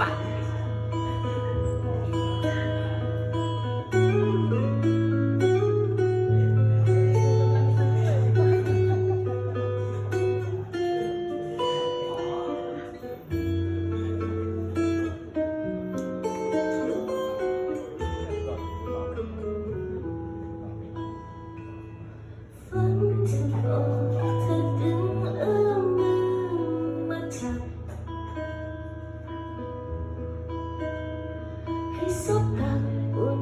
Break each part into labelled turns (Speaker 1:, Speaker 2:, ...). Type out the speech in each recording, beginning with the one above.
Speaker 1: ลื
Speaker 2: ให้สบตักอุ่น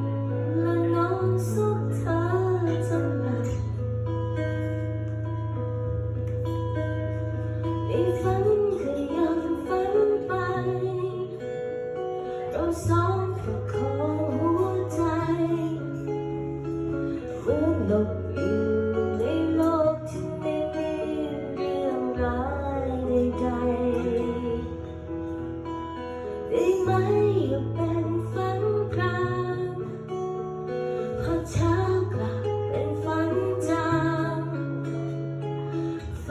Speaker 2: และนอนสุขเธอจนหลับในฝันก็ยังฝันไปเราสองประคองหัวใจเหมือนนกอยู่ในโลกที่ไม่มีเรื่องร้ายใดๆได้ไหมอย่าเป็น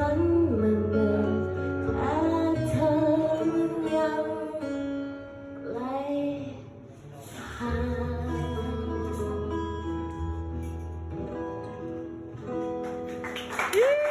Speaker 2: ฝันมันเดินแต่เธอยังไกลห่าง